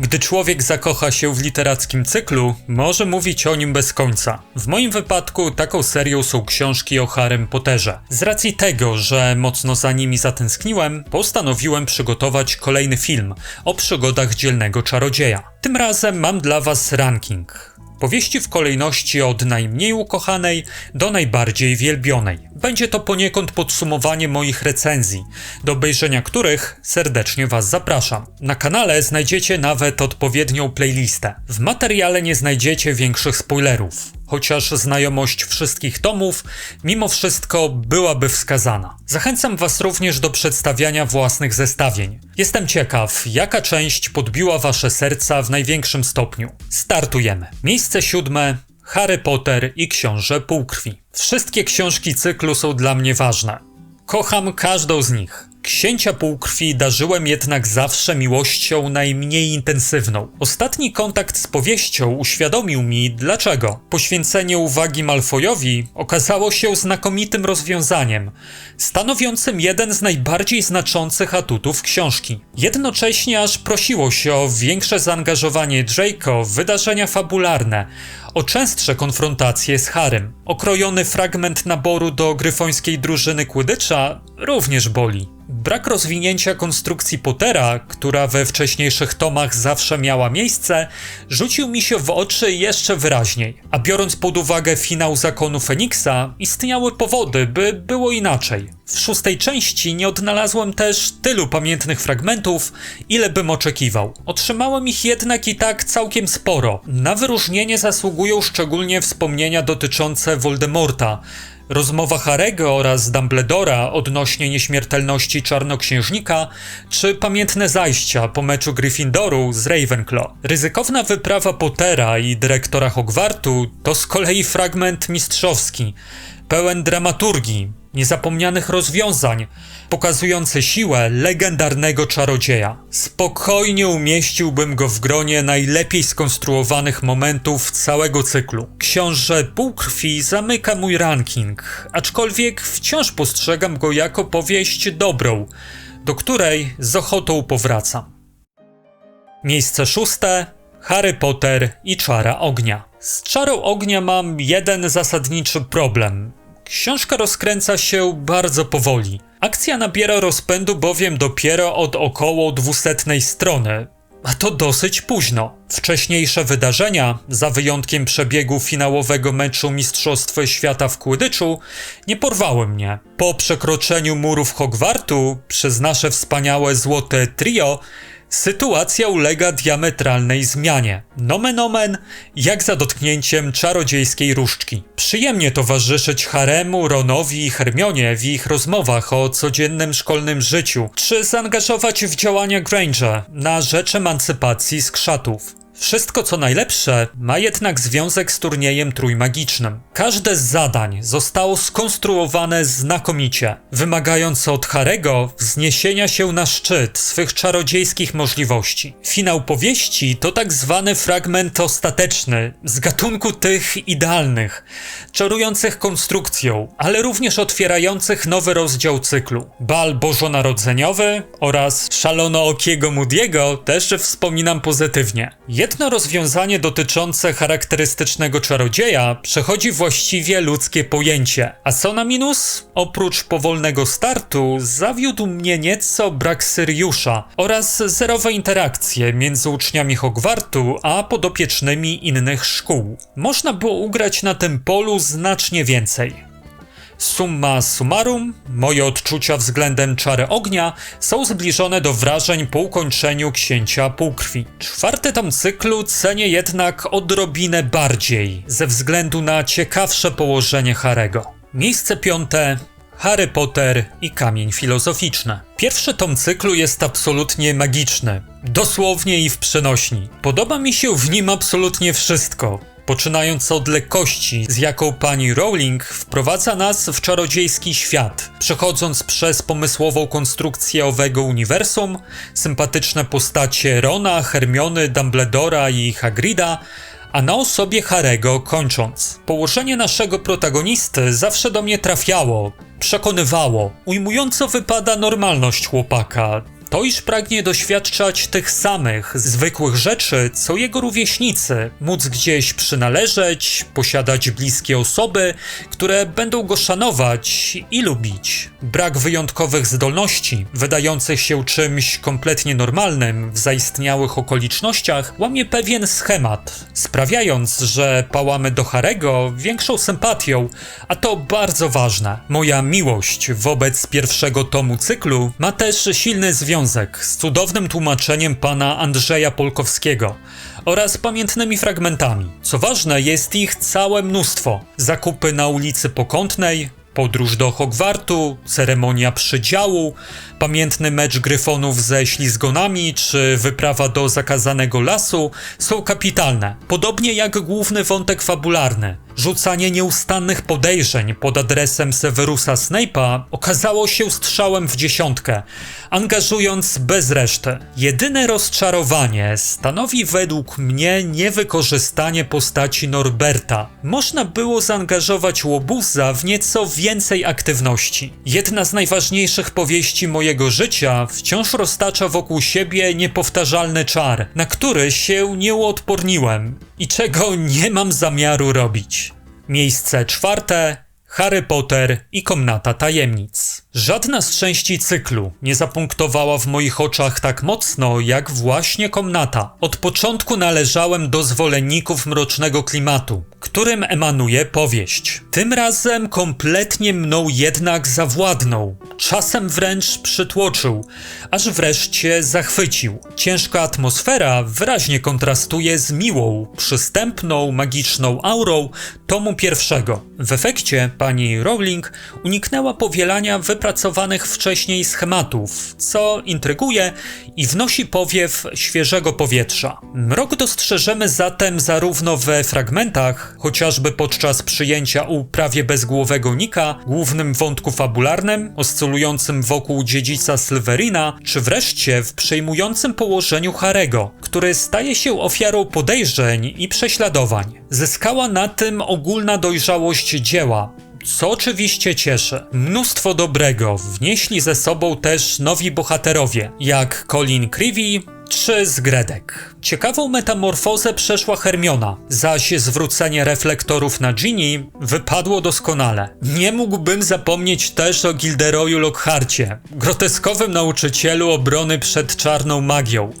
Gdy człowiek zakocha się w literackim cyklu, może mówić o nim bez końca. W moim wypadku taką serią są książki o Harrym Potterze. Z racji tego, że mocno za nimi zatęskniłem, postanowiłem przygotować kolejny film o przygodach dzielnego czarodzieja. Tym razem mam dla was ranking. Powieści w kolejności od najmniej ukochanej do najbardziej wielbionej. Będzie to poniekąd podsumowanie moich recenzji, do obejrzenia których serdecznie Was zapraszam. Na kanale znajdziecie nawet odpowiednią playlistę. W materiale nie znajdziecie większych spoilerów, chociaż znajomość wszystkich tomów mimo wszystko byłaby wskazana. Zachęcam Was również do przedstawiania własnych zestawień. Jestem ciekaw, jaka część podbiła Wasze serca w największym stopniu. Startujemy. Miejsce siódme. Harry Potter i Książę Półkrwi. Wszystkie książki cyklu są dla mnie ważne. Kocham każdą z nich. Księcia Półkrwi darzyłem jednak zawsze miłością najmniej intensywną. Ostatni kontakt z powieścią uświadomił mi dlaczego. Poświęcenie uwagi Malfojowi okazało się znakomitym rozwiązaniem, stanowiącym jeden z najbardziej znaczących atutów książki. Jednocześnie aż prosiło się o większe zaangażowanie Draco w wydarzenia fabularne, o częstsze konfrontacje z Harem. Okrojony fragment naboru do gryfońskiej drużyny Quidditcha również boli. Brak rozwinięcia konstrukcji Pottera, która we wcześniejszych tomach zawsze miała miejsce, rzucił mi się w oczy jeszcze wyraźniej. A biorąc pod uwagę finał Zakonu Feniksa, istniały powody, by było inaczej. W szóstej części nie odnalazłem też tylu pamiętnych fragmentów, ile bym oczekiwał. Otrzymałem ich jednak i tak całkiem sporo. Na wyróżnienie zasługują szczególnie wspomnienia dotyczące Voldemorta, Rozmowa Harego oraz Dumbledora odnośnie nieśmiertelności Czarnoksiężnika, czy pamiętne zajścia po meczu Gryffindoru z Ravenclaw. Ryzykowna wyprawa Pottera i dyrektora Hogwartu to z kolei fragment mistrzowski, pełen dramaturgii, niezapomnianych rozwiązań, pokazujące siłę legendarnego czarodzieja. Spokojnie umieściłbym go w gronie najlepiej skonstruowanych momentów całego cyklu. Książę Półkrwi zamyka mój ranking, aczkolwiek wciąż postrzegam go jako powieść dobrą, do której z ochotą powracam. Miejsce szóste Harry Potter i Czara Ognia. Z Czarą Ognia mam jeden zasadniczy problem. Książka rozkręca się bardzo powoli. Akcja nabiera rozpędu bowiem dopiero od około dwusetnej strony, a to dosyć późno. Wcześniejsze wydarzenia, za wyjątkiem przebiegu finałowego meczu Mistrzostwa Świata w Quidditchu, nie porwały mnie. Po przekroczeniu murów Hogwartu przez nasze wspaniałe złote trio sytuacja ulega diametralnej zmianie. Nomen omen, jak za dotknięciem czarodziejskiej różdżki. Przyjemnie towarzyszyć Haremu, Ronowi i Hermionie w ich rozmowach o codziennym szkolnym życiu, czy zaangażować w działania Granger na rzecz emancypacji skrzatów. Wszystko co najlepsze ma jednak związek z turniejem trójmagicznym. Każde z zadań zostało skonstruowane znakomicie, wymagając od Harego wzniesienia się na szczyt swych czarodziejskich możliwości. Finał powieści to tak zwany fragment ostateczny, z gatunku tych idealnych, czarujących konstrukcją, ale również otwierających nowy rozdział cyklu. Bal bożonarodzeniowy oraz szalonookiego Moody'ego też wspominam pozytywnie. Jedno rozwiązanie dotyczące charakterystycznego czarodzieja przechodzi właściwie ludzkie pojęcie. A co na minus? Oprócz powolnego startu, zawiódł mnie nieco brak Syriusza oraz zerowe interakcje między uczniami Hogwartu a podopiecznymi innych szkół. Można było ugrać na tym polu znacznie więcej. Summa summarum, moje odczucia względem czary ognia są zbliżone do wrażeń po ukończeniu księcia półkrwi. Czwarty tom cyklu cenię jednak odrobinę bardziej, ze względu na ciekawsze położenie Harego. Miejsce piąte Harry Potter i kamień filozoficzny. Pierwszy tom cyklu jest absolutnie magiczny, dosłownie i w przenośni. Podoba mi się w nim absolutnie wszystko poczynając od lekkości, z jaką pani Rowling wprowadza nas w czarodziejski świat, przechodząc przez pomysłową konstrukcję owego uniwersum, sympatyczne postacie Rona, Hermiony, Dumbledora i Hagrida, a na osobie Harego kończąc. Położenie naszego protagonisty zawsze do mnie trafiało, przekonywało. Ujmująco wypada normalność chłopaka, to iż pragnie doświadczać tych samych, zwykłych rzeczy, co jego rówieśnicy, móc gdzieś przynależeć, posiadać bliskie osoby, które będą go szanować i lubić. Brak wyjątkowych zdolności, wydających się czymś kompletnie normalnym w zaistniałych okolicznościach, łamie pewien schemat, sprawiając, że pałamy do Harego większą sympatią, a to bardzo ważne. Moja miłość wobec pierwszego tomu cyklu ma też silny związek z cudownym tłumaczeniem pana Andrzeja Polkowskiego oraz pamiętnymi fragmentami. Co ważne, jest ich całe mnóstwo. Zakupy na ulicy Pokątnej, podróż do Hogwartu, ceremonia przydziału, pamiętny mecz gryfonów ze ślizgonami czy wyprawa do zakazanego lasu są kapitalne, podobnie jak główny wątek fabularny. Rzucanie nieustannych podejrzeń pod adresem Severusa Snape'a okazało się strzałem w dziesiątkę, angażując bez reszty. Jedyne rozczarowanie stanowi według mnie niewykorzystanie postaci Norberta. Można było zaangażować łobuza w nieco więcej aktywności. Jedna z najważniejszych powieści mojego życia wciąż roztacza wokół siebie niepowtarzalny czar, na który się nie uodporniłem i czego nie mam zamiaru robić. Miejsce czwarte Harry Potter i Komnata Tajemnic. Żadna z części cyklu nie zapunktowała w moich oczach tak mocno jak właśnie Komnata. Od początku należałem do zwolenników mrocznego klimatu, którym emanuje powieść. Tym razem kompletnie mną jednak zawładnął, czasem wręcz przytłoczył, aż wreszcie zachwycił. Ciężka atmosfera wyraźnie kontrastuje z miłą, przystępną, magiczną aurą tomu pierwszego. W efekcie pani Rowling uniknęła powielania wypracowanych wcześniej schematów, co intryguje i wnosi powiew świeżego powietrza. Mrok dostrzeżemy zatem zarówno we fragmentach, chociażby podczas przyjęcia u prawie bezgłowego Nika, głównym wątku fabularnym, oscylującym wokół dziedzica Slytherina, czy wreszcie w przejmującym położeniu Harego, który staje się ofiarą podejrzeń i prześladowań. Zyskała na tym ogólna dojrzałość dzieła, co oczywiście cieszy. Mnóstwo dobrego wnieśli ze sobą też nowi bohaterowie, jak Colin Creevy czy Zgredek. Ciekawą metamorfozę przeszła Hermiona, zaś zwrócenie reflektorów na Ginny wypadło doskonale. Nie mógłbym zapomnieć też o Gilderoyu Lockharcie, groteskowym nauczycielu obrony przed czarną magią.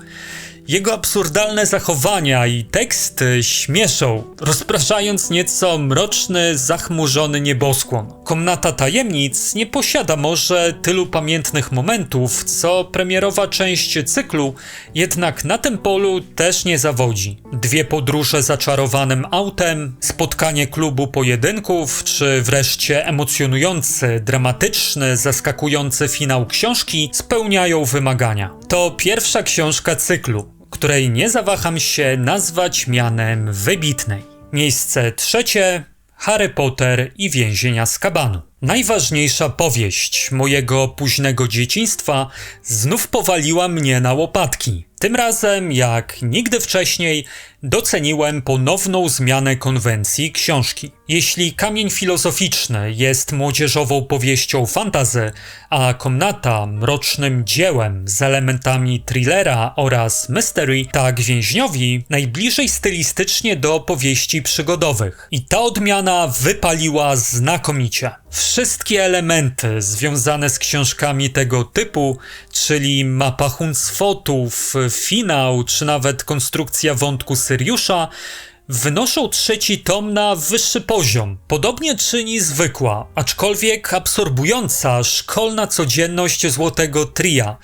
Jego absurdalne zachowania i teksty śmieszą, rozpraszając nieco mroczny, zachmurzony nieboskłon. Komnata Tajemnic nie posiada może tylu pamiętnych momentów, co premierowa część cyklu, jednak na tym polu też nie zawodzi. Dwie podróże zaczarowanym autem, spotkanie klubu pojedynków, czy wreszcie emocjonujący, dramatyczny, zaskakujący finał książki spełniają wymagania. To pierwsza książka cyklu której nie zawaham się nazwać mianem wybitnej. Miejsce trzecie Harry Potter i więzienia z kabanu. Najważniejsza powieść mojego późnego dzieciństwa znów powaliła mnie na łopatki. Tym razem, jak nigdy wcześniej, doceniłem ponowną zmianę konwencji książki. Jeśli Kamień Filozoficzny jest młodzieżową powieścią fantazy, a Komnata mrocznym dziełem z elementami thrillera oraz mystery, tak więźniowi najbliżej stylistycznie do opowieści przygodowych. I ta odmiana wypaliła znakomicie. Wszystkie elementy związane z książkami tego typu, czyli mapa Hunsfotów, finał, czy nawet konstrukcja wątku Syriusza, wynoszą trzeci tom na wyższy poziom. Podobnie czyni zwykła, aczkolwiek absorbująca szkolna codzienność Złotego Tria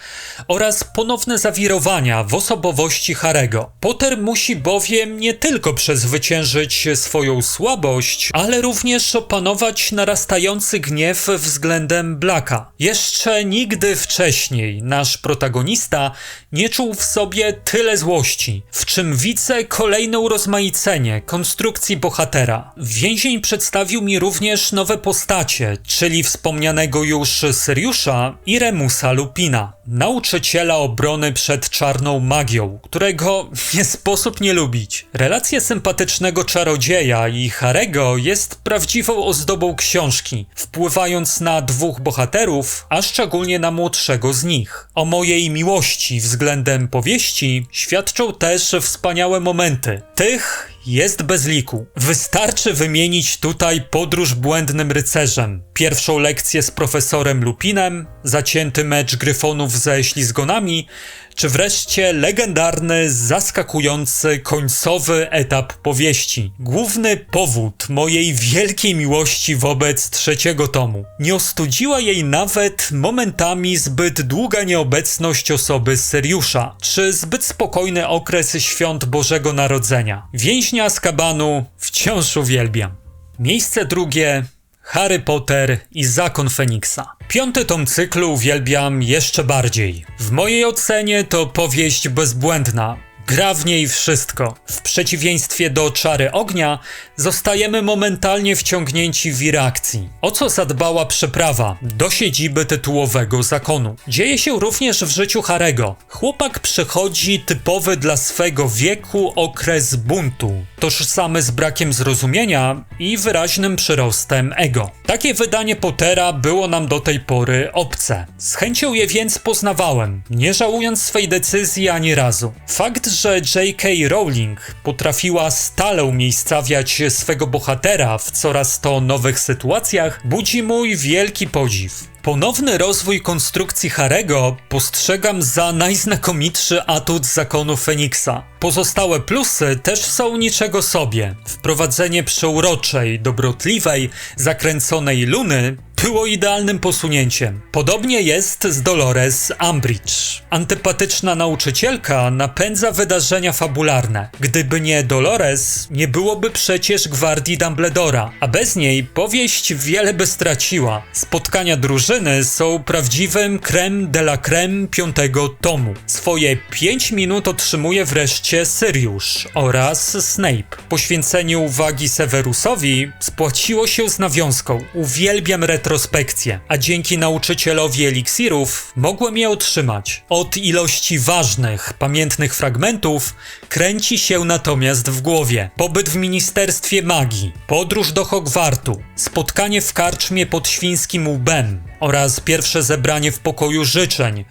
oraz ponowne zawirowania w osobowości Harego. Potter musi bowiem nie tylko przezwyciężyć swoją słabość, ale również opanować narastający gniew względem Blacka. Jeszcze nigdy wcześniej nasz protagonista nie czuł w sobie tyle złości, w czym widzę kolejne urozmaicenie konstrukcji bohatera. Więzień przedstawił mi również nowe postacie, czyli wspomnianego już Syriusza i Remusa Lupina, nauczyciela obrony przed czarną magią, którego nie sposób nie lubić. Relacja sympatycznego czarodzieja i Harego jest prawdziwą ozdobą książki, wpływając na dwóch bohaterów, a szczególnie na młodszego z nich. O mojej miłości względem powieści świadczą też wspaniałe momenty. Tych jest bez liku. Wystarczy wymienić tutaj podróż błędnym rycerzem, pierwszą lekcję z profesorem Lupinem, zacięty mecz gryfonów ze ślizgonami, czy wreszcie legendarny, zaskakujący, końcowy etap powieści. Główny powód mojej wielkiej miłości wobec trzeciego tomu. Nie ostudziła jej nawet momentami zbyt długa nieobecność osoby Seriusza, czy zbyt spokojny okres świąt Bożego Narodzenia. Więźnia z kabanu wciąż uwielbiam. Miejsce drugie Harry Potter i Zakon Feniksa. Piąty tom cyklu uwielbiam jeszcze bardziej. W mojej ocenie to powieść bezbłędna, Gra w niej wszystko. W przeciwieństwie do czary ognia, zostajemy momentalnie wciągnięci w wir akcji. O co zadbała przeprawa do siedziby tytułowego zakonu. Dzieje się również w życiu Harego. Chłopak przechodzi typowy dla swego wieku okres buntu, tożsamy z brakiem zrozumienia i wyraźnym przyrostem ego. Takie wydanie Pottera było nam do tej pory obce. Z chęcią je więc poznawałem, nie żałując swej decyzji ani razu. Fakt, że J.K. Rowling potrafiła stale umiejscawiać swego bohatera w coraz to nowych sytuacjach, budzi mój wielki podziw. Ponowny rozwój konstrukcji Harego postrzegam za najznakomitszy atut zakonu Feniksa. Pozostałe plusy też są niczego sobie. Wprowadzenie przeuroczej, dobrotliwej, zakręconej Luny było idealnym posunięciem. Podobnie jest z Dolores Umbridge. Antypatyczna nauczycielka napędza wydarzenia fabularne. Gdyby nie Dolores, nie byłoby przecież gwardii Dumbledora, a bez niej powieść wiele by straciła. Spotkania drużyny są prawdziwym creme de la creme piątego tomu. Swoje 5 minut otrzymuje wreszcie Sirius oraz Snape. Poświęcenie uwagi Severusowi spłaciło się z nawiązką. Uwielbiam retro retrospekcję, a dzięki nauczycielowi eliksirów mogłem je otrzymać. Od ilości ważnych, pamiętnych fragmentów kręci się natomiast w głowie. Pobyt w Ministerstwie Magii, podróż do Hogwartu, spotkanie w karczmie pod Świńskim Łbem oraz pierwsze zebranie w pokoju życzeń,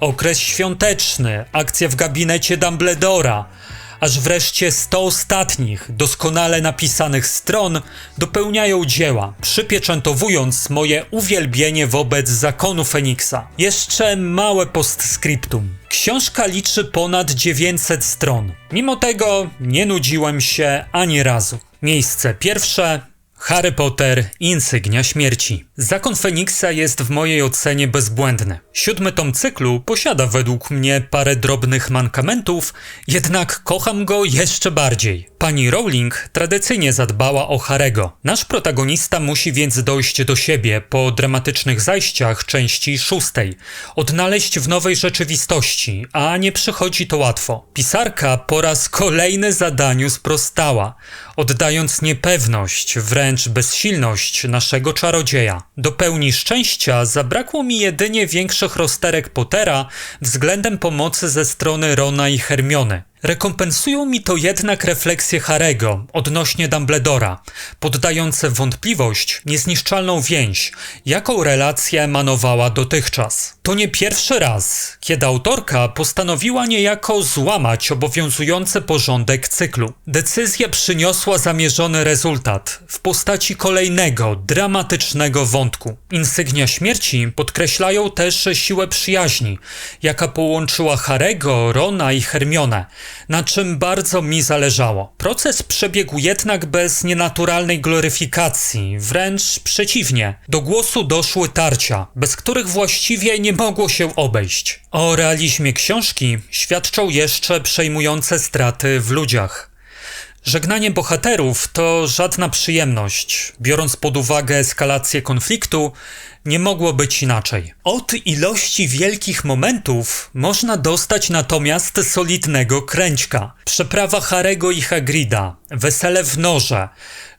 okres świąteczny, akcja w gabinecie Dumbledora, aż wreszcie 100 ostatnich, doskonale napisanych stron dopełniają dzieła, przypieczętowując moje uwielbienie wobec zakonu Feniksa. Jeszcze małe postscriptum. Książka liczy ponad 900 stron. Mimo tego nie nudziłem się ani razu. Miejsce pierwsze Harry Potter Insygnia Śmierci. Zakon Feniksa jest w mojej ocenie bezbłędny. Siódmy tom cyklu posiada według mnie parę drobnych mankamentów, jednak kocham go jeszcze bardziej. Pani Rowling tradycyjnie zadbała o Harego. Nasz protagonista musi więc dojść do siebie po dramatycznych zajściach części szóstej, odnaleźć w nowej rzeczywistości, a nie przychodzi to łatwo. Pisarka po raz kolejny zadaniu sprostała, oddając niepewność, wręcz bezsilność naszego czarodzieja. Do pełni szczęścia zabrakło mi jedynie większych rozterek Pottera względem pomocy ze strony Rona i Hermiony. Rekompensują mi to jednak refleksje Harego odnośnie Dumbledora, poddające wątpliwość niezniszczalną więź, jaką relacja emanowała dotychczas. To nie pierwszy raz, kiedy autorka postanowiła niejako złamać obowiązujący porządek cyklu. Decyzja przyniosła zamierzony rezultat w postaci kolejnego, dramatycznego wątku. Insygnia śmierci podkreślają też siłę przyjaźni, jaka połączyła Harego, Rona i Hermionę, na czym bardzo mi zależało. Proces przebiegł jednak bez nienaturalnej gloryfikacji, wręcz przeciwnie. Do głosu doszły tarcia, bez których właściwie nie mogło się obejść. O realizmie książki świadczą jeszcze przejmujące straty w ludziach. Żegnanie bohaterów to żadna przyjemność. Biorąc pod uwagę eskalację konfliktu, nie mogło być inaczej. Od ilości wielkich momentów można dostać natomiast solidnego kręćka. Przeprawa Harego i Hagrida, wesele w norze,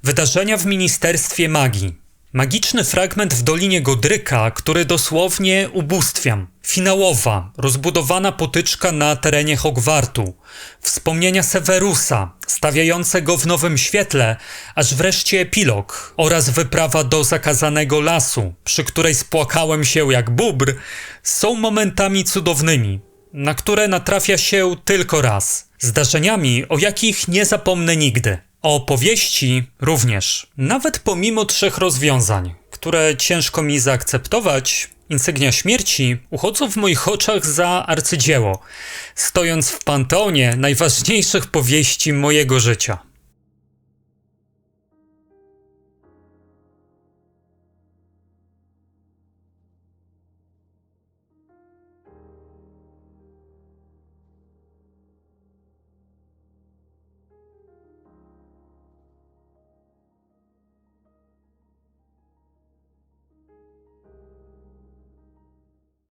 wydarzenia w Ministerstwie Magii. Magiczny fragment w Dolinie Godryka, który dosłownie ubóstwiam. Finałowa, rozbudowana potyczka na terenie Hogwartu. Wspomnienia Severusa, stawiającego w nowym świetle, aż wreszcie epilog oraz wyprawa do zakazanego lasu, przy której spłakałem się jak bubr, są momentami cudownymi, na które natrafia się tylko raz. Zdarzeniami, o jakich nie zapomnę nigdy. O opowieści również. Nawet pomimo trzech rozwiązań, które ciężko mi zaakceptować, Insygnia śmierci uchodzą w moich oczach za arcydzieło, stojąc w panteonie najważniejszych powieści mojego życia.